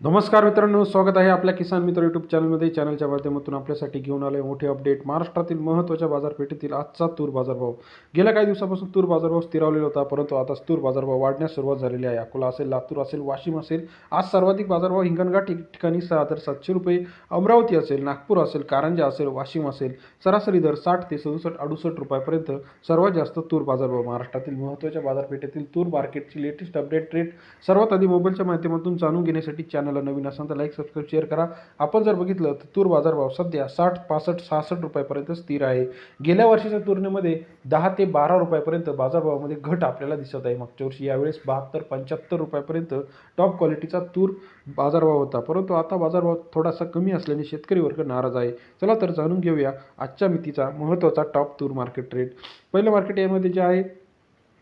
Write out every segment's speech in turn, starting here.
नमस्कार मित्रांनो स्वागत आहे आपल्या किसान मित्र यूट्यूब चॅनलमध्ये चॅनलच्या माध्यमातून आपल्यासाठी घेऊन आले मोठे अपडेट महाराष्ट्रातील महत्त्वाच्या बाजारपेठेतील आजचा तूर बाजारभाव. गेल्या काही दिवसापासून तूर बाजारभाव स्थिरावलेला होता परंतु आता तूर बाजारभाव वाढण्यास सुरुवात झालेली आहे. अकोला असेल लातूर असेल वाशिम असेल आज सर्वाधिक बाजारभाव हिंगणघाट ठिक- ठिकाणी सहा हजार सातशे रुपये. अमरावती असेल नागपूर असेल कारंजा असेल वाशिम असेल सरासरी दर साठ ते सदुसष्ट अडुसष्ट रुपयापर्यंत सर्वात जास्त तूर बाजारभाव. महाराष्ट्रातील महत्त्वाच्या बाजारपेठेतील तूर मार्केटची लेटेस्ट अपडेट रेट सर्वात आधी मोबाईलच्या माध्यमातून जाणून घेण्यासाठी चॅनल चॅनलला नवीन असाल तर लाईक सबस्क्राईब शेअर करा. आपण जर बघितलं तर तूर बाजारभाव सध्या साठ पासष्ट सहासष्ट रुपयापर्यंत स्थिर आहे. गेल्या वर्षीच्या तुलनेमध्ये दहा ते बारा रुपयापर्यंत बाजारभावामध्ये घट आपल्याला दिसत आहे. मागच्या वर्षी यावेळेस बहात्तर पंच्याहत्तर रुपयापर्यंत टॉप क्वालिटीचा तूर बाजारभाव होता. परंतु आता बाजारभाव थोडासा कमी असल्याने शेतकरी वर्ग नाराज आहे. चला तर जाणून घेऊया आजच्या मितीचा महत्त्वाचा टॉप तूर मार्केट रेट पहिलं मार्केट यामध्ये जे आहे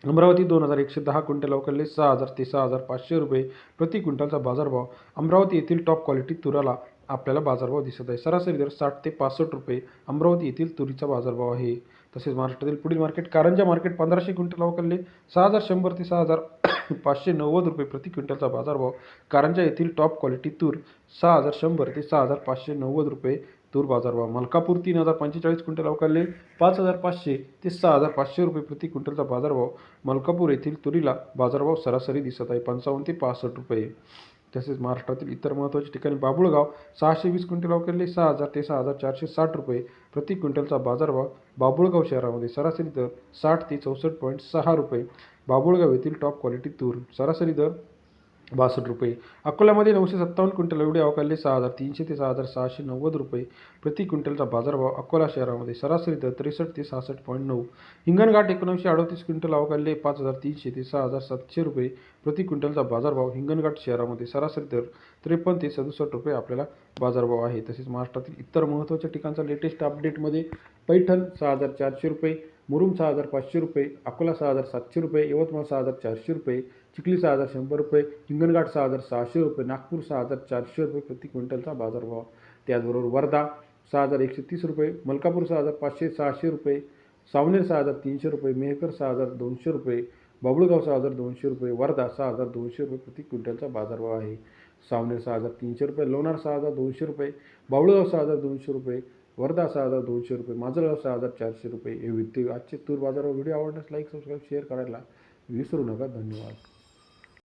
अमरावती दोन हजार एकशे दहा क्विंटल अवकलले सहा हजार ते सहा हजार पाचशे रुपये प्रति क्विंटलचा बाजारभाव. अमरावती येथील टॉप क्वालिटी तुराला आपल्याला बाजारभाव दिसत आहे. सरासरी दर साठ ते पासष्ट रुपये अमरावती येथील तुरीचा बाजारभाव आहे. तसेच महाराष्ट्रातील पुढील मार्केट कारंजा मार्केट पंधराशे क्विंटल अवकलले सहा हजार शंभर ते सहा हजार पाचशे नव्वद रुपये प्रति क्विंटलचा बाजारभाव. कारंजा येथील टॉप क्वालिटी तूर सहा हजार शंभर ते सहा हजार पाचशे नव्वद रुपये तूर बाजारभाव मलकापूर तीन हजार पंचेचाळीस क्विंटल अवकाळले पाच हजार पाचशे ते सहा हजार पाचशे रुपये प्रति क्विंटलचा बाजारभाव मलकापूर येथील तुरीला बाजारभाव सरासरी दिसत आहे पंचावन्न ते पासष्ट रुपये. तसेच महाराष्ट्रातील इतर महत्त्वाच्या ठिकाणी बाबुळगाव सहाशे वीस क्विंटल अवकाळले सहा हजार ते सहा हजार चारशे साठ रुपये प्रति क्विंटलचा बाजारभाव बाबुळगाव शहरामध्ये सरासरी दर साठ ते चौसष्ट पॉईंट सहा रुपये. बाबुळगाव येथील टॉप क्वालिटी तूर सरासरी दर बासष्ट रुपये. अकोल्यामध्ये नऊशे सत्तावन्न क्विंटल एवढे अवकाले सहा हजार तीनशे ते सहा हजार सहाशे नव्वद रुपये प्रति क्विंटलचा बाजारभाव अकोला शहरामध्ये सरासरी दर त्रेसष्ट ते सहासष्ट पॉईंट नऊ. हिंगणघाट एकोणीसशे अडतीस क्विंटल अवकाले पाच हजार तीनशे ते सहा हजार सातशे रुपये प्रति क्विंटलचा बाजारभाव हिंगणघाट शहरामध्ये सरासरी दर त्रेपन्न ते सदुसष्ट रुपये आपल्याला बाजारभाव आहे. तसेच महाराष्ट्रातील इतर महत्त्वाच्या ठिकाणचा लेटेस्ट अपडेटमध्ये पैठण सहा हजार चारशे रुपये मुरुम सहा हजार पाचशे रुपये अकोला सहा हजार सातशे रुपये यवतमाळ सहा हजार चारशे रुपये चिखली सहा हजार शंभर रुपये हिंगणघाट सहा हजार सहाशे रुपये नागपूर सहा हजार चारशे रुपये प्रति क्विंटलचा बाजारभाव त्याचबरोबर वर्धा सहा हजार एकशे तीस रुपये मलकापूर सहा हजार पाचशे सहाशे रुपये सावनेर सहा हजार तीनशे रुपये मेहकर सहा हजार दोनशे रुपये बाबुळगाव सहा हजार दोनशे रुपये वर्धा सहा हजार दोनशे रुपये प्रति क्विंटलचा बाजारभाव आहे सावनेर सहा हजार तीनशे रुपये लोणार सहा हजार दोनशे रुपये बाबुळगाव सहा हजार दोनशे रुपये वर्धा सहा हजार दोनशे रुपये माजलगाव सहा हजार चारशे रुपये हे वित्तीय आजचे तूर बाजारावर व्हिडिओ आवडल्यास लाईक सबस्क्राईब शेअर करायला विसरू नका. धन्यवाद.